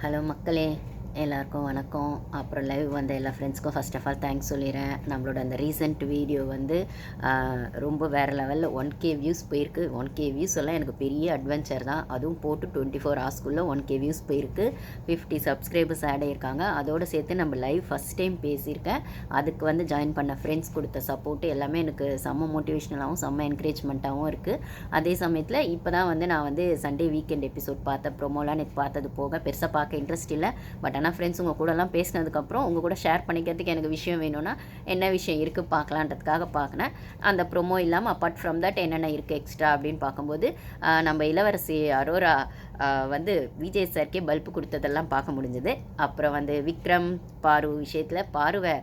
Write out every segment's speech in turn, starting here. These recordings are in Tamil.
ஹலோ மக்களே. எல்லாருக்கும் வணக்கம். அப்புறம் லைவ் வந்த எல்லா ஃப்ரெண்ட்ஸ்க்கும் ஃபஸ்ட் ஆஃப் ஆல் தேங்க்ஸ் சொல்லிடுறேன். நம்மளோட அந்த ரீசெண்ட் வீடியோ வந்து ரொம்ப வேறு லெவலில் ஒன் கே வியூஸ் போயிருக்கு. ஒன் கே வியூஸ் எல்லாம் எனக்கு பெரிய அட்வென்ச்சர் தான். அதுவும் போட்டு டுவெண்ட்டி ஃபோர் ஹவர்ஸ்க்குள்ளே ஒன் கே வியூஸ் போயிருக்கு. ஃபிஃப்டி சப்ஸ்கிரைபர்ஸ் ஆட் ஆகியிருக்காங்க அதோடு சேர்த்து நம்ம லைவ் ஃபஸ்ட் டைம் பேசியிருக்கேன். அதுக்கு வந்து ஜாயின் பண்ண ஃப்ரெண்ட்ஸ் கொடுத்த சப்போர்ட்டு எல்லாமே எனக்கு செம்ம மோட்டிவேஷ்னலாகவும் செம்ம என்கரேஜ்மெண்ட்டாகவும் இருக்குது அதே சமயத்தில் இப்போ தான் வந்து நான் வந்து சண்டே வீக்கெண்ட் எபிசோட் பார்த்த ப்ரொமோலாம் எனக்கு பார்த்தது போக பெருசாக பார்க்க இன்ட்ரெஸ்ட் இல்லை. பட் ஏன்னா ஃப்ரெண்ட்ஸ் உங்கள் கூடலாம் பேசினதுக்கப்புறம் உங்கள் கூட ஷேர் பண்ணிக்கிறதுக்கு எனக்கு விஷயம் வேணும்னா என்ன விஷயம் இருக்குது பார்க்கலான்றதுக்காக பார்க்கினேன். அந்த ப்ரோமோ இல்லாமல் அப்பார்ட் ஃப்ரம் தட் என்னென்ன இருக்குது எக்ஸ்ட்ரா அப்படின்னு பார்க்கும்போது நம்ம இளவரசி அரோரா வந்து விஜய் சார்க்கே பல்பு கொடுத்ததெல்லாம் பார்க்க முடிஞ்சது. அப்புறம் வந்து விக்ரம் பாரு விஷயத்தில் பாருவை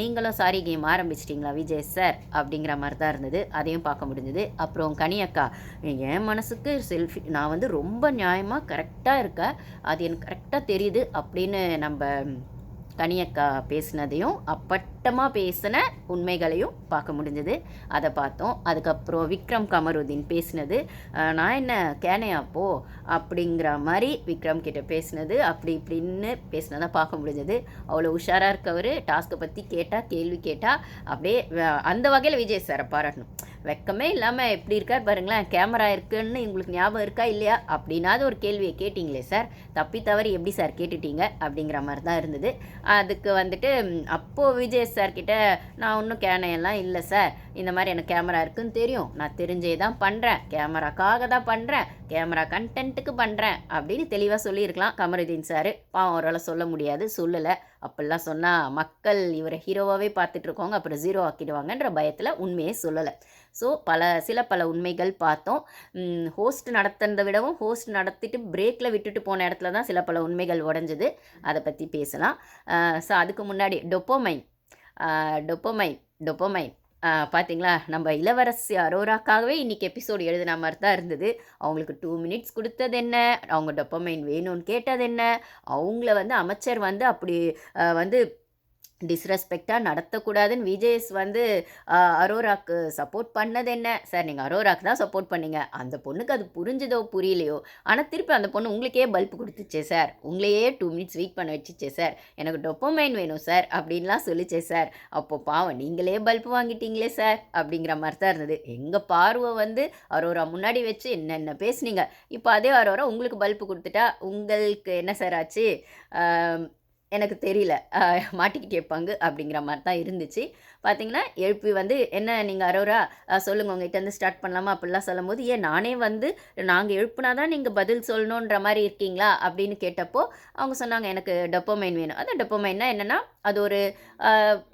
நீங்களும் சாரி கேம் ஆரம்பிச்சிட்டிங்களா விஜய் சார் அப்படிங்கிற மாதிரி தான் இருந்தது. அதையும் பார்க்க முடிஞ்சது. அப்புறம் கனியக்கா என் மனசுக்கு செல்ஃபி நான் வந்து ரொம்ப நியாயமாக கரெக்டாக இருக்கேன். அது எனக்கு கரெக்டாக தெரியுது அப்படின்னு நம்ம கனியக்கா பேசினதையும் அப்பட்டமாக பேசின உண்மைகளையும் பார்க்க முடிஞ்சது. அதை பார்த்தோம். அதுக்கப்புறம் விக்ரம் கமருதீன் பேசினது நான் என்ன கேனையாப்போ அப்படிங்கிற மாதிரி விக்ரம் கிட்ட பேசினது அப்படி இப்படின்னு பேசினதை பார்க்க முடிஞ்சது. அவ்வளோ உஷாராக இருக்கவர். டாஸ்க்கை பற்றி கேட்டால் கேள்வி கேட்டால் அப்படியே அந்த வகையில் விஜய் சாரை பாராட்டணும். வெக்கமே இல்லாமல் எப்படி இருக்கார் பாருங்களேன் கேமரா இருக்குன்னு உங்களுக்கு ஞாபகம் இருக்கா இல்லையா? அப்படின்னாவது ஒரு கேள்வியை கேட்டிங்களே சார். தப்பி தவறி எப்படி சார் கேட்டுட்டீங்க? அப்படிங்கிற மாதிரி தான் இருந்தது. அதுக்கு வந்துட்டு அப்போது விஜய் சார் கிட்ட நான் ஒன்றும் கேனையெல்லாம் இல்லை சார். இந்த மாதிரி எனக்கு கேமரா இருக்குன்னு தெரியும். நான் தெரிஞ்சே தான் பண்ணுறேன் கேமராக்காக தான் பண்ணுறேன் கேமரா கண்டென்ட்டுக்கு பண்ணுறேன் அப்படின்னு தெளிவாக சொல்லியிருக்கலாம் கமருதீன் சார். பாவம் அவரால் சொல்ல முடியாது சொல்லலை. அப்படிலாம் சொன்னால் மக்கள் இவரை ஹீரோவாகவே பார்த்துட்ருக்கோங்க அப்புறம் ஜீரோ ஆக்கிடுவாங்கன்ற பயத்தில் உண்மையே சொல்லலை. ஸோ பல சில பல உண்மைகள் பார்த்தோம். ஹோஸ்ட் நடத்துனதை விடவும் ஹோஸ்ட் நடத்திட்டு பிரேக்கில் விட்டுட்டு போன இடத்துல தான் சில பல உண்மைகள் உடஞ்சது. அதை பற்றி பேசலாம். ஸோ அதுக்கு முன்னாடி டொப்போமைன் டொப்போமைன் டொப்போமைன் பார்த்தீங்களா நம்ம இளவரசி அரோராக்காகவே இன்றைக்கி எபிசோடு எழுதின மாதிரி தான் இருந்தது. அவங்களுக்கு டூ மினிட்ஸ் கொடுத்தது என்ன? அவங்க டொப்பமைன் வேணும்னு கேட்டது என்ன? அவங்கள வந்து அமைச்சர் வந்து அப்படி வந்து டிஸ்ரெஸ்பெக்டாக நடத்தக்கூடாதுன்னு விஜேஸ் வந்து அரோராக்கு சப்போர்ட் பண்ணது என்ன? சார் நீங்கள் அரோராக்கு தான் சப்போர்ட் பண்ணீங்க. அந்த பொண்ணுக்கு அது புரிஞ்சுதோ புரியலையோ? ஆனால் திருப்பி அந்த பொண்ணு உங்களுக்கே பல்ப் கொடுத்துச்சே சார். உங்களையே டூ மினிட்ஸ் வெயிட் பண்ண வச்சுச்சே சார். எனக்கு டொப்போமைன் வேணும் சார் அப்படின்லாம் சொல்லிச்சே சார். அப்போ பாவம் நீங்களே பல்ப் வாங்கிட்டீங்களே சார் அப்படிங்கிற மாதிரி தான் இருந்தது. எங்கள் பார்வை வந்து அரோரா முன்னாடி வச்சு என்னென்ன பேசுனீங்க? இப்போ அதே அரோரா உங்களுக்கு பல்ப் கொடுத்துட்டா உங்களுக்கு என்ன சார் ஆச்சு? எனக்கு தெரியல. மாட்டிக்கிட்டே பங்கு அப்படிங்கிற மாதிரி தான் இருந்துச்சு. பார்த்தீங்கன்னா எழுப்பி வந்து என்ன நீங்கள் அரோரா சொல்லுங்கள் உங்ககிட்ட வந்து ஸ்டார்ட் பண்ணலாமா? அப்படிலாம் சொல்லும் போது ஏன் நானே வந்து நாங்கள் எழுப்புனா தான் நீங்கள் பதில் சொல்லணுன்ற மாதிரி இருக்கீங்களா? அப்படின்னு கேட்டப்போ அவங்க சொன்னாங்க எனக்கு டொப்போமைன் வேணும். அது டொப்போமைன்னா என்னென்னா அது ஒரு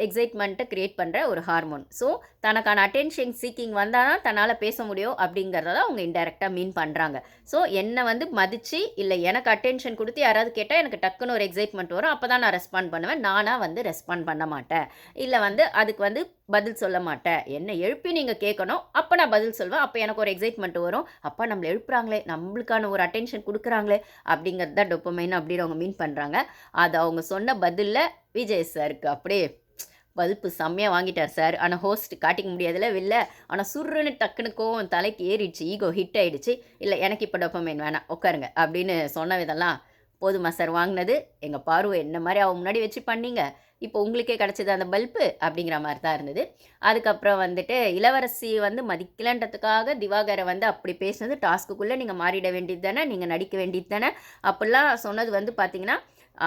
எக்ஸைட்மெண்ட்டை க்ரியேட் பண்ணுற ஒரு ஹார்மோன் ஸோ தனக்கான அட்டென்ஷன் சீக்கிங் வந்தால் தான் தன்னால் பேச முடியும் அப்படிங்கிறத அவங்க இன்டெரக்டாக மீன் பண்ணுறாங்க ஸோ என்னை வந்து மதித்து இல்லை எனக்கு அட்டென்ஷன் கொடுத்து யாராவது கேட்டால் எனக்கு டக்குன்னு ஒரு எக்ஸைட்மெண்ட் வரும். அப்போ தான் நான் ரெஸ்பாண்ட் பண்ணுவேன். நானாக வந்து ரெஸ்பாண்ட் பண்ண மாட்டேன். இல்லை வந்து அதுக்கு வந்து பதில் சொல்ல மாட்டேன். என்ன எழுப்பி நீங்கள் கேட்கணும். அப்போ நான் பதில் சொல்வேன். அப்போ எனக்கு ஒரு எக்ஸைட்மெண்ட் வரும். அப்பா நம்மளை எழுப்புறாங்களே. நம்மளுக்கான ஒரு அட்டென்ஷன் கொடுக்குறாங்களே அப்படிங்கிறது தான் டொப்பமைன் அப்படின்னு அவங்க மீன் பண்ணுறாங்க அது அவங்க சொன்ன பதிலில் விஜய் சாருக்கு அப்படியே பல்ப்பு செம்மையாக வாங்கிட்டார் சார் ஆனால் ஹோஸ்ட் காட்டிக்க முடியாதுல இல்லை ஆனால் சுருன்னு டக்குன்னு கோவம் தலைக்கு ஏறிடுச்சு. ஈகோ ஹிட் ஆகிடுச்சு இல்லை எனக்கு இப்போ டொப்பமைன் வேணாம். உட்காருங்க. அப்படின்னு சொன்ன விதெல்லாம் போதுமா சார்? வாங்கினது. எங்கள் பார்வை என்ன மாதிரி அவன் முன்னாடி வச்சு பண்ணீங்க? இப்போ உங்களுக்கே கிடச்சது அந்த பல்பு அப்படிங்கிற மாதிரி தான் இருந்தது. அதுக்கப்புறம் வந்துட்டு இளவரசி வந்து மதிக்கலன்றதுக்காக திவாகரை வந்து அப்படி பேசினது. டாஸ்க்குள்ளே நீங்கள் மாறிட வேண்டியது தானே? நீங்கள் நடிக்க வேண்டியது தானே? அப்படிலாம் சொன்னது வந்து பார்த்தீங்கன்னா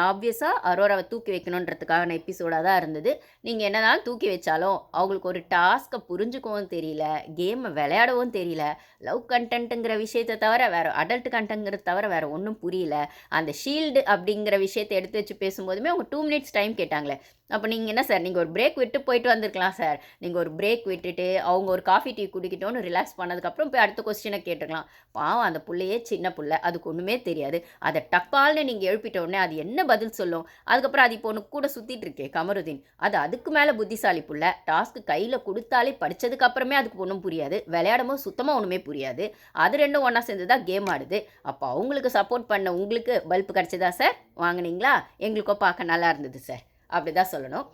ஆப்வியஸாக அரோராவை தூக்கி வைக்கணுன்றதுக்கான எபிசோடாக தான் இருந்தது. நீங்கள் என்னதான் தூக்கி வச்சாலும் அவங்களுக்கு ஒரு டாஸ்க்கை புரிஞ்சுக்கவும் தெரியல கேமை விளையாடவும் தெரியல லவ் கண்டென்ட்டுங்கிற விஷயத்தை தவிர வேறு அடல்ட் கண்டென்ட்ங்கிறத தவிர வேறு ஒன்றும் புரியல. அந்த ஷீல்டு அப்படிங்கிற விஷயத்தை எடுத்து வச்சு பேசும்போதுமே அவங்க டூ மினிட்ஸ் டைம் கேட்டாங்களே அப்போ நீங்கள் என்ன சார்? நீங்கள் ஒரு பிரேக் விட்டு போயிட்டு வந்திருக்கலாம் சார். நீங்கள் ஒரு பிரேக் விட்டுட்டு அவங்க ஒரு காஃபி டீ குடிக்கிட்டோன்னு ரிலாக்ஸ் பண்ணதுக்கப்புறம் போய் அடுத்த கொஸ்டினை கேட்டுக்கலாம். பாவம் அந்த பிள்ளையே சின்ன பிள்ளை. அதுக்கு ஒன்றுமே தெரியாது. அதை டப்பால்னு நீங்கள் எழுப்பிட்ட உடனே அது என்ன பதில் சொல்லும்? அதுக்கப்புறம் அது இப்போ ஒன்று கூட சுற்றிட்டு இருக்கே கமருதீன். அது அதுக்கு மேலே புத்திசாலி பிள்ளை. டாஸ்க்கு கையில் கொடுத்தாலே படித்ததுக்கப்புறமே அதுக்கு ஒன்றும் புரியாது. விளையாடும் போது சுத்தமாக ஒன்றுமே புரியாது. அது ரெண்டும் ஒன்றா சேர்ந்து தான் கேம் ஆடுது. அப்போ அவங்களுக்கு சப்போர்ட் பண்ண உங்களுக்கு பல்ப் கிடச்சதா சார்? வாங்குனீங்களா? எங்களுக்கோ பார்க்க நல்லா இருந்தது சார். அப்படி தான் சொல்லணும்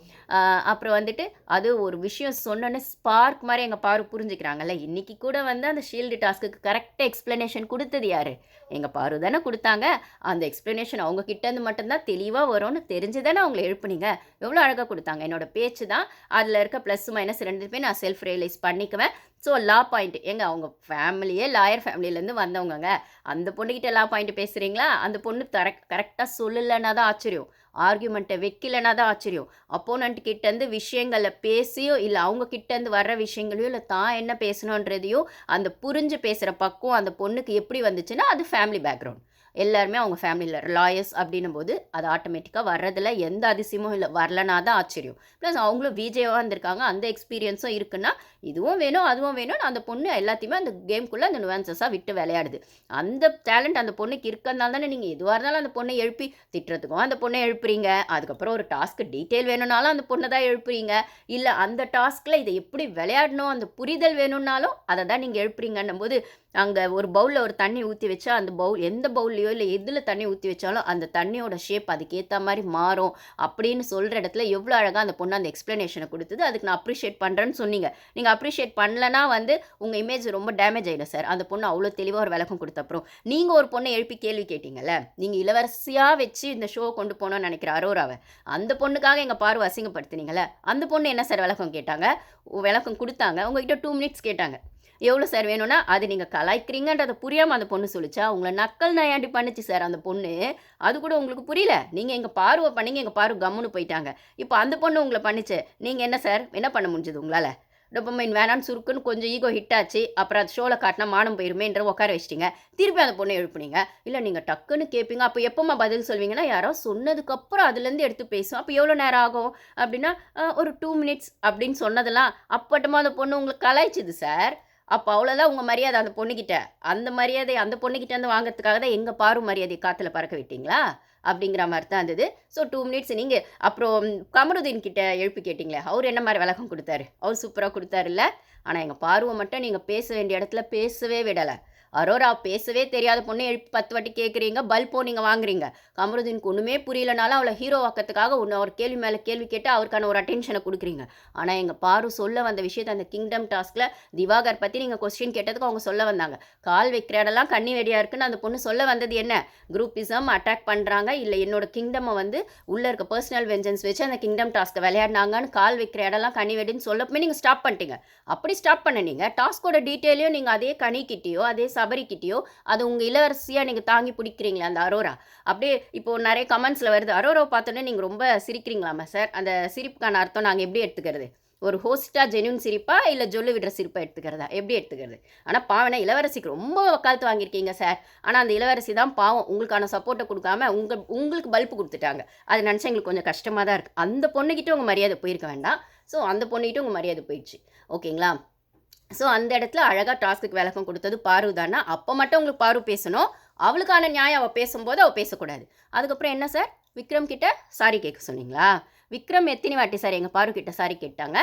அப்புறம் வந்துட்டு அது ஒரு விஷயம் சொன்னோன்னே ஸ்பார்க் மாதிரி எங்கள் பாரு புரிஞ்சுக்கிறாங்கல்ல. இன்றைக்கி கூட வந்து அந்த ஷீல்டு டாஸ்க்கு கரெக்டாக எக்ஸ்ப்ளனேஷன் கொடுத்தது யார்? எங்கள் பாரு தானே கொடுத்தாங்க. அந்த எக்ஸ்ப்ளனேஷன் அவங்க கிட்டேருந்து மட்டும்தான் தெளிவாக வரும்னு தெரிஞ்சு தானே அவங்கள எழுப்புனீங்க. எவ்வளோ அழகாக கொடுத்தாங்க. என்னோட பேச்சு தான். அதில் இருக்க ப்ளஸ் மைனஸ் ரெண்டுமே நான் செல்ஃப் ரியலைஸ் பண்ணிக்குவேன். ஸோ லா பாயிண்ட் எங்க அவங்க ஃபேமிலியே லாயர் ஃபேமிலியிலேருந்து வந்தவங்கங்க. அந்த பொண்ணுக்கிட்ட லா பாயிண்ட் பேசுகிறீங்களா அந்த பொண்ணு தர கரெக்டாக சொல்லலைன்னா தான் ஆச்சரியம். ஆர்கியூமெண்ட்டை வைக்கலைன்னா தான் ஆச்சரியம். அப்போனண்ட் கிட்டேருந்து விஷயங்களை பேசியோ இல்லை அவங்க கிட்டேருந்து வர்ற விஷயங்களையோ இல்லை தான் என்ன பேசணுன்றதையோ அந்த புரிஞ்சு பேசுகிற பக்குவம் அந்த பொண்ணுக்கு எப்படி வந்துச்சுன்னா அது ஃபேமிலி பேக்ரவுண்ட் எல்லாருமே அவங்க ஃபேமிலியில் லாயர்ஸ் அப்படின்னும் போது அது ஆட்டோமேட்டிக்காக வர்றதில் எந்த அதிசயமும் இல்லை. வரலனா தான் ஆச்சரியம். ப்ளஸ் அவங்களும் விஜயவாக இருந்திருக்காங்க அந்த எக்ஸ்பீரியன்ஸும் இருக்குன்னா இதுவும் வேணும் அதுவும் வேணும் அந்த பொண்ணு எல்லாத்தையுமே அந்த கேம்குள்ளே அந்த நுவான்சஸாக விட்டு விளையாடுது. அந்த டேலண்ட் அந்த பொண்ணுக்கு இருக்கறனால தானே நீங்கள் எதுவாக இருந்தாலும் அந்த பொண்ணை எழுப்பி திட்டுறதுக்கும் அந்த பொண்ணை எழுப்புறீங்க. அதுக்கப்புறம் ஒரு டாஸ்க்கு டீட்டெயில் வேணும்னாலும் அந்த பொண்ணை தான் எழுப்புறீங்க. இல்லை அந்த டாஸ்கில் இதை எப்படி விளையாடணும் அந்த புரிதல் வேணும்னாலும் அதை தான் நீங்கள் எழுப்புறீங்கன்னும் போது அங்கே ஒரு பவுலில் ஒரு தண்ணி ஊற்றி வச்சா அந்த பவுல் எந்த பவுல்லையோ இல்லை எதில் தண்ணி ஊற்றி வச்சாலும் அந்த தண்ணியோட ஷேப் அதுக்கேற்ற மாதிரி மாறும் அப்படின்னு சொல்கிற இடத்துல எவ்வளோ அழகாக அந்த பொண்ணு அந்த எக்ஸ்ப்ளனேஷனை கொடுத்தது. அதுக்கு நான் அப்ரிஷியேட் பண்ணுறேன்னு சொன்னீங்க. நீங்கள் அப்ரிஷியேட் பண்ணலனா வந்து உங்கள் இமேஜ் ரொம்ப டேமேஜ் ஆகிடும் சார் அந்த பொண்ணு அவ்வளோ தெளிவாக ஒரு விளக்கம் கொடுத்த அப்புறம். நீங்கள் ஒரு பொண்ணை எழுப்பி கேள்வி கேட்டீங்கல்ல நீங்கள் இளவரசியாக வச்சு இந்த ஷோ கொண்டு போகணும்னு நினைக்கிற அரோராவை அந்த பொண்ணுக்காக எங்கள் பார்வை அசிங்கப்படுத்தினீங்களே அந்த பொண்ணு என்ன சார் விளக்கம் கேட்டாங்க? விளக்கம் கொடுத்தாங்க. உங்ககிட்ட டூ மினிட்ஸ் கேட்டாங்க. எவ்வளோ சார் வேணும்னா அது நீங்கள் கலாய்க்கிறீங்கன்றதை புரியாமல் அந்த பொண்ணு சொல்லிச்சா உங்களை நக்கல் நயாண்டி பண்ணுச்சு சார் அந்த பொண்ணு. அது கூட உங்களுக்கு புரியல. நீங்கள் எங்கள் பார்வை பண்ணீங்க எங்கள் பார்வை கம்முன்னு போயிட்டாங்க. இப்போ அந்த பொண்ணு உங்களை பண்ணிச்சு. நீங்கள் என்ன சார் என்ன பண்ண முடிஞ்சது உங்களால்? டொப்பமைன் வேணான்னு சுருக்குன்னு கொஞ்சம் ஈகோ ஹிட் ஆச்சு. அப்புறம் அது ஷோவில் காட்டினா மானம் போயிருமேன்ற உட்கார வச்சிட்டிங்க. திருப்பி அந்த பொண்ணை எழுப்புனீங்க. இல்லை நீங்கள் டக்குன்னு கேட்பீங்க அப்போ எப்போம்மா பதில் சொல்வீங்கன்னா யாரோ சொன்னதுக்கப்புறம் அதுலேருந்து எடுத்து பேசும் அப்போ எவ்வளோ நேரம் ஆகும்? அப்படின்னா ஒரு டூ மினிட்ஸ் அப்படின்னு சொன்னதெல்லாம் அப்பட்டமாக அந்த பொண்ணு உங்களுக்கு கலாய்ச்சிது சார் அப்போ அவ்வளோதான் உங்கள் மரியாதை அந்த பொண்ணுக்கிட்ட அந்த மரியாதை அந்த பொண்ணுக்கிட்டேருந்து வாங்கிறதுக்காக வாங்குறதுக்காக தான் எங்கள் பாரு மரியாதை காற்றுல பறக்க விட்டீங்களா? அப்படிங்கிற மாதிரி தான் இருந்தது. ஸோ டூ மினிட்ஸ் நீங்கள் அப்புறம் கமருதீன் கிட்ட எழுப்பி கேட்டிங்களே அவர் என்ன மாதிரி விளக்கம் கொடுத்தாரு? அவர் சூப்பராக கொடுத்தாருல்ல. ஆனால் எங்கள் பார்வை மட்டும் நீங்கள் பேச வேண்டிய இடத்துல பேசவே விடலை. அரோரா பேசவே தெரியாத பொண்ணை எழுப்பி பத்து வாட்டி கேட்குறீங்க பல்போ நீங்கள் வாங்குறீங்க. கமருதீனுக்கு ஒன்றுமே புரியலனாலும் அவளை ஹீரோ ஆக்கிறதுக்காக ஒன்று அவர் கேள்வி மேலே கேள்வி கேட்டு அவருக்கான ஒரு அட்டென்ஷனை கொடுக்குறீங்க. ஆனால் எங்கள் பாரு சொல்ல வந்த விஷயத்தை அந்த கிங்டம் டாஸ்கில் திவாகர் பற்றி நீங்கள் கொஸ்டின் கேட்டதுக்கு அவங்க சொல்ல வந்தாங்க. கால் வைக்கிற இடம்லாம் கண்ணி வெடியாக இருக்குன்னு அந்த பொண்ணு சொல்ல வந்தது என்ன? குரூப்பிசம் அட்டாக் பண்ணுறாங்க இல்லை என்னோட கிங்டமை வந்து உள்ளே இருக்க பர்சனல் வெஞ்சன்ஸ் வச்சு அந்த கிங்டம் டாஸ்க்கை விளையாடினாங்கன்னு கால் வைக்கிற இடம்லாம் கனி வெடின்னு சொல்லப்போமே நீங்கள் ஸ்டாப் பண்ணிட்டீங்க. அப்படி ஸ்டாப் பண்ண நீங்கள் டாஸ்கோட டீட்டெயிலையும் நீங்கள் அதே கனிக்கிட்டேயோ அதே சபரிக்கிட்டேயோ அது உங்கள் இளவரசியாக நீங்கள் தாங்கி பிடிக்கிறீங்களா அந்த அரோரா? அப்படியே இப்போ நிறைய கமெண்ட்ஸில் வருது அரோராவை பார்த்தோன்னே நீங்கள் ரொம்ப சிரிக்கிறீங்களாமா சார் அந்த சிரிப்புக்கான அர்த்தம் நாங்கள் எப்படி எடுத்துக்கிறது? ஒரு ஹோஸ்ட்டாக ஜென்யூன் சிரிப்பா இல்லை ஜொல்லு விடுற சிரிப்பாக எடுத்துக்கிறதா? எப்படி எடுத்துக்கிறது? ஆனால் பாவனை இளவரசிக்கு ரொம்ப வக்காலத்து வாங்கியிருக்கீங்க சார் ஆனால் அந்த இளவரசி தான் பாவம் உங்களுக்கான சப்போர்ட்டை கொடுக்காம உங்கள் உங்களுக்கு பல்ப் கொடுத்துட்டாங்க. அது நினச்சா எங்களுக்கு கொஞ்சம் கஷ்டமாக தான் இருக்குது அந்த பொண்ணுக்கிட்ட உங்கள் மரியாதை போயிருக்க வேண்டாம். ஸோ அந்த பொண்ணுக்கிட்ட உங்கள் மரியாதை போயிடுச்சு. ஓகேங்களா ஸோ அந்த இடத்துல அழகாக டாஸ்க்கு விளக்கம் கொடுத்தது பாரு தானே. அப்போ மட்டும் உங்களுக்கு பாரு பேசணும். அவளுக்கான நியாயம் அவள் பேசும்போது அவள் பேசக்கூடாது. அதுக்கப்புறம் என்ன சார்? விக்ரம் கிட்ட சாரி கேட்க சொன்னீங்களா? விக்ரம் எத்தனை வாட்டி சார் எங்கள் பாரு கிட்ட சாரி கேட்டாங்க?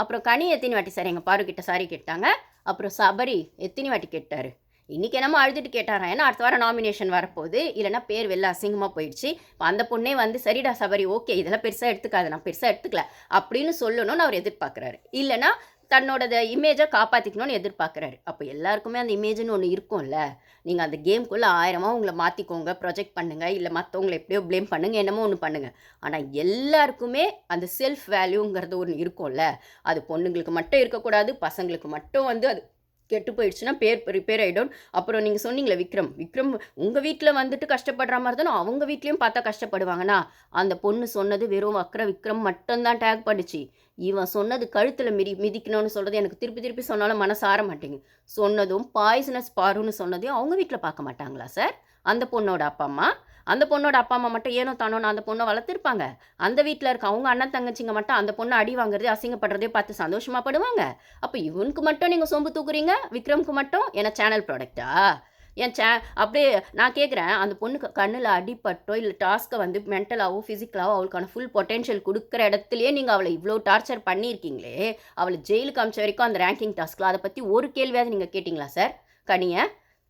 அப்புறம் கனி எத்தனை வாட்டி சார் எங்கள் பாரு கிட்ட சாரி கேட்டாங்க? அப்புறம் சபரி எத்தனை வாட்டி கேட்டார்? இன்றைக்கி என்னமோ அழுதுட்டு கேட்டாரா? ஏன்னா அடுத்த வாரம் நாமினேஷன் வரப்போகுது. இல்லைன்னா பேர் வெளில அசிங்கமாக போயிடுச்சு. இப்போ அந்த பொண்ணே வந்து சரிடா சபரி ஓகே. இதெல்லாம் பெருசாக எடுத்துக்காது. நான் பெருசாக எடுத்துக்கல. அப்படின்னு சொல்லணும்னு அவர் எதிர்பார்க்குறாரு. இல்லைன்னா தன்னோட இமேஜை காப்பாற்றிக்கணும்னு எதிர்பார்க்குறாரு. அப்போ எல்லாருக்குமே அந்த இமேஜ்னு ஒன்று இருக்கும்ல. நீங்கள் அந்த கேம்குள்ளே ஆயிரமாக உங்களை மாற்றிக்கோங்க ப்ரொஜெக்ட் பண்ணுங்கள் இல்லை மற்றவங்களை எப்படியோ ப்ளேம் பண்ணுங்கள் என்னமோ ஒன்று பண்ணுங்கள் ஆனால் எல்லாருக்குமே அந்த செல்ஃப் வேல்யூங்கிறது ஒன்று இருக்கும்ல. அது பொண்ணுங்களுக்கு மட்டும் இருக்கக்கூடாது பசங்களுக்கு மட்டும் வந்து அது கெட்டு போயிடுச்சுன்னா பேர் ரிப்பேர் ஆகிடும் அப்புறம் நீங்கள் சொன்னீங்களே விக்ரம். விக்ரம் உங்கள் வீட்டில் வந்துட்டு கஷ்டப்படுற மாதிரி தானே அவங்க வீட்லேயும் பார்த்தா கஷ்டப்படுவாங்கண்ணா அந்த பொண்ணு சொன்னது வெறும் அக்கற விக்ரம் மட்டும்தான் டேக் பண்ணிச்சு. இவன் சொன்னது கழுத்தில் மிதி மிதிக்கணும்னு சொல்கிறது எனக்கு திருப்பி திருப்பி சொன்னாலும் மனசு ஆற மாட்டேங்குது. சொன்னதும் பாய்சனஸ் பாருன்னு சொன்னதையும் அவங்க வீட்டில் பார்க்க மாட்டாங்களா சார் அந்த பொண்ணோட அப்பா அம்மா? அந்த பொண்ணோட அப்பா அம்மா மட்டும் ஏனோ தானோன்னு அந்த பொண்ணை வளர்த்துருப்பாங்க. அந்த வீட்டில் இருக்க அவங்க அண்ணன் தங்கச்சிங்க மட்டும் அந்த பொண்ணை அடி வாங்குறதே அசிங்கப்படுறதே பார்த்து சந்தோஷமாக படுவாங்க. அப்போ இவனுக்கு மட்டும் நீங்கள் சொம்பு தூக்குறீங்க? விக்ரம்க்கு மட்டும்? ஏன்னா சேனல் ப்ராடக்ட்டா என் சே அப்படியே நான் கேட்குறேன் அந்த பொண்ணுக்கு கண்ணில் அடிப்பட்டோ இல்லை டாஸ்க்கை வந்து மென்டலாகவோ ஃபிசிக்கலாகவோ அவளுக்கான ஃபுல் பொட்டென்ஷியல் கொடுக்குற இடத்துலையே நீங்கள் அவளை இவ்வளோ டார்ச்சர் பண்ணியிருக்கீங்களே அவளை ஜெயிலுக்கு அமிச்ச வரைக்கும் அந்த ரேங்கிங் டாஸ்க்கில் அதை பற்றி ஒரு கேள்வியாவது நீங்கள் கேட்டிங்களா சார் கனியை?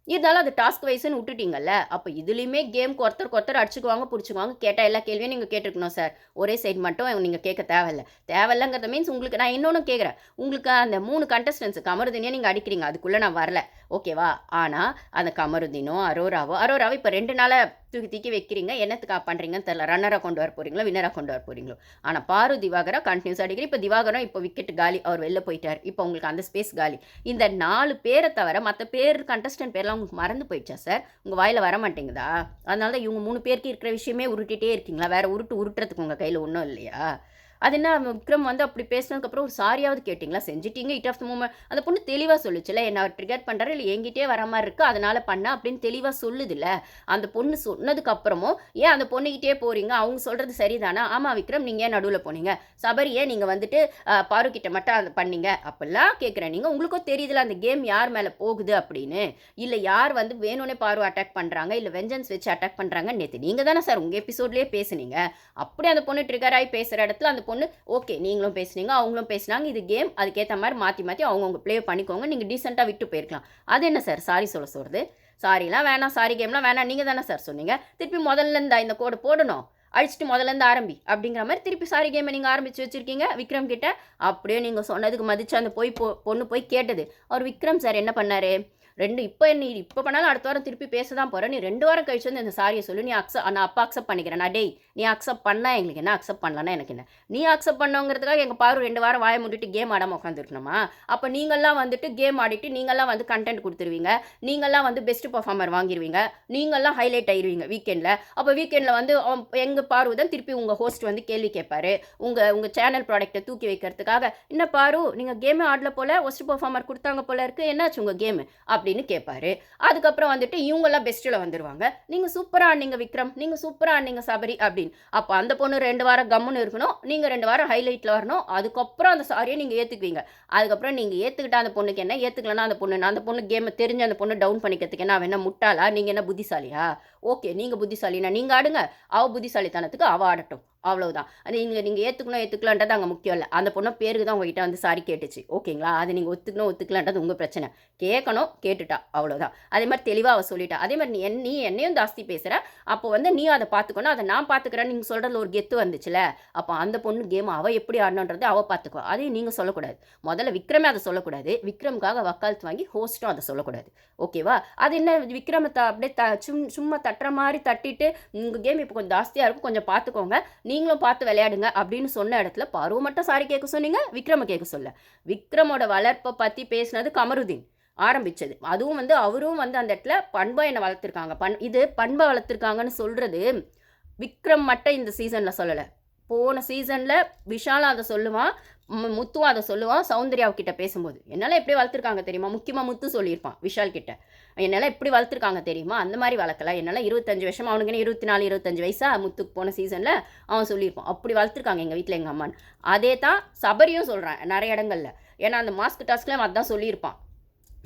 இருந்தாலும் அது டாஸ்க் வைஸ்னு விட்டுட்டீங்கல்ல அப்போ இதுலேயுமே கேமுக்கு ஒருத்தர் ஒருத்தர் அடிச்சுக்குவாங்க பிடிச்சிக்குவாங்க கேட்டால் எல்லா கேள்வியும் நீங்கள் கேட்டிருக்கணும் சார். ஒரே சைடு மட்டும் நீங்கள் கேட்க தேவையில்ல. தேவையில்லைங்கிறத மீன்ஸ் உங்களுக்கு நான் இன்னொன்று கேட்குறேன். உங்களுக்கு அந்த மூணு கண்டஸ்டன்ஸ் கமருதினியை நீங்கள் அடிக்கிறீங்க அதுக்குள்ளே நான் வரல. ஓகேவா? ஆனால் அந்த கமருதீனோ அரோராவோ அரோராவோ இப்போ ரெண்டு நாளாக தூக்கி தூக்கி வைக்கிறீங்க. என்னத்துக்கா பண்ணுறீங்கன்னு தெரில ரன்னராக கொண்டு வர போகிறீங்களோ வின்னராக கொண்டு வர போகிறீங்களோ ஆனால் பாரு திவாகரா கண்டினியூஸ் அடிக்கிற இப்போ திவாகரம் இப்போ விக்கெட் காலி அவர் வெளில போயிட்டார். இப்போ உங்களுக்கு அந்த ஸ்பேஸ் காலி. இந்த நாலு பேரை தவிர மற்ற பேர் கண்டஸ்டன்ட் பேர்லாம் உங்களுக்கு மறந்து போயிடுச்சா சார் உங்கள் வாயில் வர மாட்டேங்குதா? அதனால தான் இவங்க மூணு பேருக்கு இருக்கிற விஷயமே உருட்டிகிட்டே இருக்கீங்களா? வேறு உருட்டு உருட்டுறதுக்கு உங்கள் கையில் ஒன்றும் இல்லையா? அது என்ன விக்ரம் வந்து அப்படி பேசினதுக்கப்புறம் ஒரு சாரியாவது கேட்டிங்களா? செஞ்சிட்டீங்க இட் ஆஃப் த மூமெண்ட் அந்த பொண்ணு தெளிவாக சொல்லுச்சுல என்ன ட்ரிகர் பண்ணுறாரு இல்லை எங்கிட்டே வர மாதிரி இருக்குது அதனால் பண்ண அப்படின்னு தெளிவாக சொல்லுதுல்ல அந்த பொண்ணு சொன்னதுக்கப்புறமும் ஏன் அந்த பொண்ணுக்கிட்டே போகிறீங்க அவங்க சொல்கிறது சரிதானா? ஆமாம் விக்ரம் நீங்கள் ஏன் நடுவில் போனீங்க? சபரியே நீங்கள் வந்துட்டு பாருக்கிட்ட மட்டும் அதை பண்ணீங்க. அப்படிலாம் கேட்குறேன் நீங்கள் உங்களுக்கும் தெரியுதுல அந்த கேம் யார் மேலே போகுது? அப்படின்னு. இல்லை யார் வந்து வேணும்னே பாரு அட்டாக் பண்ணுறாங்க இல்லை வெஞ்சன்ஸ் வச்சு அட்டாக் பண்ணுறாங்க நேற்று நீங்கள் தானே சார் உங்கள் எபிசோட்லேயே பேசுனீங்க. அப்படி அந்த பொண்ணு ட்ரிகர் ஆகி பேசுகிற இடத்துல அந்த பொண்ணு. ஓகே நீங்களும் பேசுனீங்க அவங்களும் பேசுனாங்க. இது கேம் அதுக்கேற்ற மாதிரி மாற்றி மாற்றி அவங்கவுங்க ப்ளே பண்ணிக்கோங்க. நீங்கள் டீசெண்டாக விட்டு போயிருக்கலாம். அது என்ன சார் சாரி சொல்ல சொல்கிறது சாரிலாம் வேணாம். சாரி கேம்லாம் வேணாம். நீங்கள் தானே சார் சொன்னீங்க. திருப்பி முதல்ல இருந்தா இந்த கோடு போடணும். அழிச்சிட்டு முதல்ல இருந்து ஆரம்பி. அப்படிங்கிற மாதிரி திருப்பி சாரி கேமை நீங்கள் ஆரம்பித்து வச்சுருக்கீங்க. விக்ரம் கிட்ட அப்படியே நீங்கள் சொன்னதுக்கு மதிச்சு அந்த போய் பொ பொண்ணு போய் கேட்டது. அவர் விக்ரம் சார் என்ன பண்ணார்? ரெண்டு இப்போ நீ இப்போ பண்ணாலும் அடுத்த வாரம் திருப்பி பேச தான் போகிறேன் நீ ரெண்டு வாரம் கழிச்சு வந்து இந்த சாரியை சொல்லி. நீ அக்செப்ட் நான் அப்பா அக்செப்ட் பண்ணிக்கிறேன். நான் டேய் நீ அக்செப்ட் பண்ணால் எங்களுக்கு என்ன? அக்செப்ட் பண்ணலன்னா எனக்கு என்ன? நீ அக்செப்ட் பண்ணோங்கிறதுக்காக எங்கள் பாரு ரெண்டு வாரம் வாயை முடிட்டு கேம் ஆடாமல் உட்காந்துருக்கணுமா அப்போ நீங்கள்லாம் வந்துட்டு கேம் ஆடிட்டு நீங்கள்லாம் வந்து கண்டென்ட் கொடுத்துருவீங்க. நீங்கள்லாம் வந்து பெஸ்ட் பர்ஃபார்மர் வாங்கிடுவீங்க நீங்கள்லாம் ஹைலைட் ஆயிருவீங்க வீக்கெண்டில் அப்போ வீக்கெண்டில் வந்து எங்கள் பாரு தான் திருப்பி உங்கள் ஹோஸ்ட் வந்து கேள்வி கேட்பாரு. உங்கள் உங்கள் சேனல் ப்ராடக்ட்டை தூக்கி வைக்கிறதுக்காக. என்ன பாரு நீங்கள் கேமே ஆடல போல ஒஸ்ட் பர்ஃபார்மர் கொடுத்தாங்க போல இருக்கு. என்னாச்சு உங்கள் கேமு அப்படின்னு கேட்பாரு. அதுக்கப்புறம் வந்துட்டு இவங்கெல்லாம் பெஸ்ட்டில் வந்துடுவாங்க நீங்கள் சூப்பராக ஆனீங்க விக்ரம். நீங்கள் சூப்பராக ஆனீங்க சபரி அப்படின்னு அப்போ அந்த பொண்ணு ரெண்டு வாரம் கம்முன்னு இருக்கணும். நீங்கள் ரெண்டு வாரம் ஹைலைட்டில் வரணும். அதுக்கப்புறம் அந்த சாரியை நீங்கள் ஏற்றுக்குவீங்க அதுக்கப்புறம் நீங்கள் ஏற்றுக்கிட்டா அந்த பொண்ணுக்கு என்ன? ஏற்றுக்கலன்னா அந்த பொண்ணு. அந்த பொண்ணு கேமை தெரிஞ்சு அந்த பொண்ணு டவுன் பண்ணிக்கிறதுக்கு என்ன? அவன் என்ன முட்டாளா? நீங்கள் என்ன புத்திசாலியா? ஓகே நீங்கள் புத்திசாலினா நீங்கள் ஆடுங்க. அவள் புத்திசாலித்தனத்துக்கு அவள் ஆடட்டும். அவ்வளவுதான். அது நீங்கள் நீங்கள் ஏற்றுக்கணும் ஏற்றுக்கலான்றது அங்கே முக்கியம் இல்லை. அந்த பொண்ணு பேருக்கு தான் உங்ககிட்ட வந்து சாரி கேட்டுச்சு. ஓகேங்களா? அது நீங்கள் ஒத்துக்கணும் ஒத்துக்கலான்றது உங்கள் பிரச்சனை. கேட்கணும் கேட்டுட்டா. அவ்வளோதான் அதே மாதிரி தெளிவாக அவள் சொல்லிட்டா. அதே மாதிரி நீ என் நீ என்னையும் ஜாஸ்தி பேசுகிற அப்போ வந்து நீ அதை பார்த்துக்கணும் அதை நான் பார்த்துக்கிறேன் நீங்கள் சொல்கிறதுல ஒரு கெத்து வந்துச்சுல? அப்போ அந்த பொண்ணு கேம் அவள் எப்படி ஆடணுன்றது அவள் பார்த்துக்குவா அதையும் நீங்கள் சொல்லக்கூடாது. முதல்ல விக்ரமே அதை சொல்லக்கூடாது. விக்ரமுக்காக வக்காலத்து வாங்கி ஹோஸ்ட்டும் அதை சொல்லக்கூடாது. ஓகேவா? அது என்ன விக்ரமத்தை அப்படியே த சும் சும்மா தட்டுற மாதிரி தட்டிட்டு உங்கள் கேம் இப்போ கொஞ்சம் ஜாஸ்தியாக இருக்கும். கொஞ்சம் பார்த்துக்கோங்க நீங்களும் பார்த்து விளையாடுங்க அப்படின்னு சொன்ன இடத்துல பருவ மட்டும் சாரி கேட்க சொன்னீங்க விக்ரம கேட்க சொல்ல. விக்ரமோட வளர்ப்பை பற்றி பேசினது கமருதீன் ஆரம்பித்தது அதுவும் வந்து அவரும் வந்து அந்த இடத்துல பண்பை என்னை வளர்த்துருக்காங்க. பண் இது பண்பை வளர்த்துருக்காங்கன்னு சொல்கிறது விக்ரம் மட்டும் இந்த சீசனில் சொல்லலை. போன சீசனில் விஷாலும் அதை சொல்லுவான் முத்துவும் அதை சொல்லுவான் சௌந்தர்யாவு கிட்ட பேசும்போது. என்னால் எப்படி வளர்த்துருக்காங்க தெரியுமா? முக்கியமாக முத்து சொல்லியிருப்பான் விஷால் கிட்ட. என்னால் எப்படி வளர்த்துருக்காங்க தெரியுமா? அந்த மாதிரி வளர்க்கல. என்னால் இருபத்தஞ்சு வருஷம்? அவனுக்குன்னு இருபத்தி நாலு இருபத்தஞ்சு வயசாக முத்துக்கு போன சீசனில் அவன் சொல்லியிருப்பான் அப்படி வளர்த்துருக்காங்க எங்கள் வீட்டில் எங்கள் அம்மான்னு. அதே தான் சபரியும் சொல்கிறேன் நிறைய இடங்கள்ல. ஏன்னா அந்த மாஸ்க் டாஸ்க்லாம் அதான் சொல்லியிருப்பான்.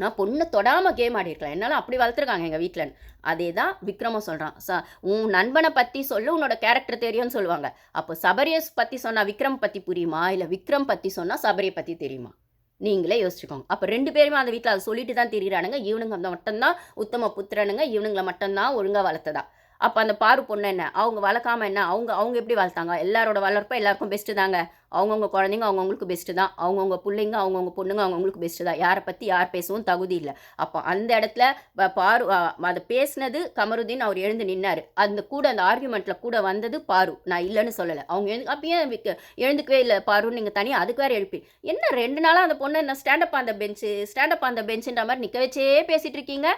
நான் பொண்ணை தொடாமல் கேம் ஆடிருக்கலாம் என்னால் அப்படி வளர்த்துருக்காங்க எங்கள் வீட்டில் அதே தான் விக்ரமும் சொல்கிறான் ச உன் நண்பனை பற்றி சொல்லு உன்னோட கேரக்டர் தெரியும்னு சொல்லுவாங்க. அப்போ சபரியஸ் பற்றி சொன்னால் விக்ரம் பற்றி புரியுமா? இல்லை விக்ரம் பற்றி சொன்னால் சபரியை பற்றி தெரியுமா? நீங்களே யோசிச்சுக்கோங்க. அப்போ ரெண்டு பேருமே அந்த வீட்டில் அதை சொல்லிட்டு தான் தெரியிறானுங்க. இவனுங்க மட்டும்தான் உத்தம புத்திரனுங்க. இவனுங்களை மட்டும்தான் ஒழுங்காக வளர்த்ததா. அப்போ அந்த பாரு பொண்ணு என்ன? அவங்க வளர்க்காம என்ன? அவங்க அவங்க எப்படி வளர்த்தாங்க? எல்லாரோட வளர்ப்பும் எல்லாருக்கும் பெஸ்ட்டு தாங்க. அவங்கவுங்க குழந்தைங்க அவங்கவுங்களுக்கு பெஸ்ட்டு தான். அவங்கவுங்க பிள்ளைங்க அவங்கவுங்க பொண்ணுங்க அவங்கவுங்களுக்கு பெஸ்ட்டு தான். யாரை பற்றி யார் பேசவும் தகுதி இல்லை. அப்போ அந்த இடத்துல பாரு அதை பேசினது கமருதீன். அவர் எழுந்து நின்னார். அந்த கூட அந்த ஆர்குமெண்ட்டில் கூட வந்தது பாரு. நான் இல்லைன்னு சொல்லலை. அவங்க எழுந்து அப்பயே எழுந்துக்கவே இல்லை பாருன்னு நீங்கள் தனியாக அதுக்கு வேறு எழுப்பி. என்ன ரெண்டு நாளாக அந்த பொண்ணு என்ன ஸ்டாண்டப் அந்த பெஞ்சு ஸ்டாண்டப் அந்த பெஞ்சுன்ற மாதிரி நிற்க வச்சே பேசிகிட்டு இருக்கீங்க?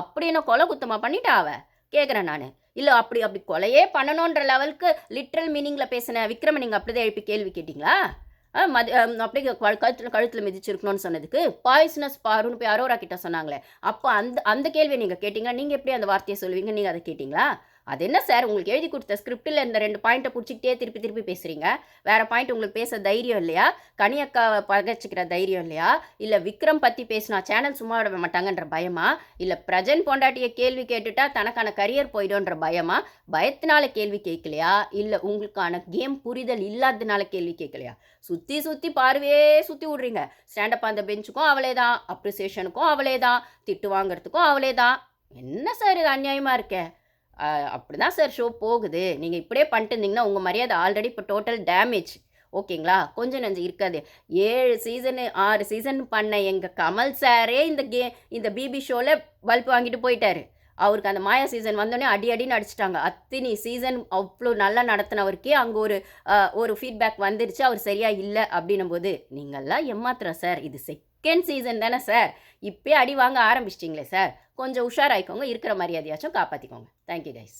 அப்படி என்ன கொலை குத்தமாக பண்ணிட்டா அவ? கேட்குறேன் நான். இல்லை அப்படி அப்படி கொலையே பண்ணணுன்ற லெவலுக்கு லிட்ரல் மீனிங்கில் பேசின விக்ரம நீங்கள் அப்படிதான் எழுப்பி கேள்வி கேட்டிங்களா? ஆ, மதி அப்படி அப்படியே கழுத்தில் மிதிச்சிருக்கணும்னு சொன்னதுக்கு பாய்ஸ்னஸ் பாருன்னு போய் அரோரா கிட்ட சொன்னாங்களே. அப்போ அந்த அந்த கேள்வியை நீங்கள் கேட்டிங்க நீங்கள் எப்படி அந்த வார்த்தையை சொல்லுவீங்க நீங்கள் அதை கேட்டிங்களா? அது என்ன சார்? உங்களுக்கு எழுதி கொடுத்த ஸ்கிரிப்டில் இந்த ரெண்டு பாயிண்ட்டை பிடிச்சிக்கிட்டே திருப்பி திருப்பி பேசுகிறீங்க வேறு பாயிண்ட் உங்களுக்கு பேச தைரியம் இல்லையா? கனியக்காவை பகச்சிக்கிற தைரியம் இல்லையா? இல்லை விக்ரம் பற்றி பேசினா சேனல் சும்மா விட மாட்டாங்கன்ற பயமா? இல்லை பிரஜன் பொண்டாட்டியை கேள்வி கேட்டுட்டா தனக்கான கரியர் போயிடும்ன்ற பயமா? பயத்தினால கேள்வி கேட்கலையா? இல்லை உங்களுக்கான கேம் புரிதல் இல்லாததுனால கேள்வி கேட்கலையா? சுற்றி சுற்றி பார்வையே சுற்றி விட்றீங்க. ஸ்டாண்டப் அந்த பெஞ்சுக்கும் அவளே தான் அப்ரிசியேஷனுக்கும் அவளே தான் திட்டு வாங்குறதுக்கும் அவளே தான் என்ன சார் இது அநியாயமாக இருக்கே? அப்படி தான் சார் ஷோ போகுது. நீங்கள் இப்படியே பண்ணிட்டு இருந்தீங்கன்னா உங்கள் மரியாதை ஆல்ரெடி இப்போ டோட்டல் டேமேஜ் ஓகேங்களா? கொஞ்சம் நஞ்சம் இருக்காது. ஏழு சீசனு ஆறு சீசன் பண்ண எங்கள் கமல் சாரே இந்த கே இந்த பிபி ஷோவில் பல்ப் வாங்கிட்டு போயிட்டாரு. அவருக்கு அந்த மாயா சீசன் வந்தோடனே அடி அடின்னு அடிச்சிட்டாங்க. அத்தினி சீசன் அவ்வளோ நல்லா நடத்தினவருக்கே அங்கே ஒரு ஒரு ஃபீட்பேக் வந்துருச்சு. அவர் சரியாக இல்லை அப்படின்னும் போது நீங்கள்லாம் ஏமாத்துற சார் இது செகண்ட் சீசன் தானே சார் இப்பயே அடி வாங்க ஆரம்பிச்சிட்டிங்களே சார் கொஞ்சம் உஷாராயிக்கோங்க இருக்கிற மரியாதையாச்சும் காப்பாற்றிக்கோங்க தேங்க்யூ கைஸ்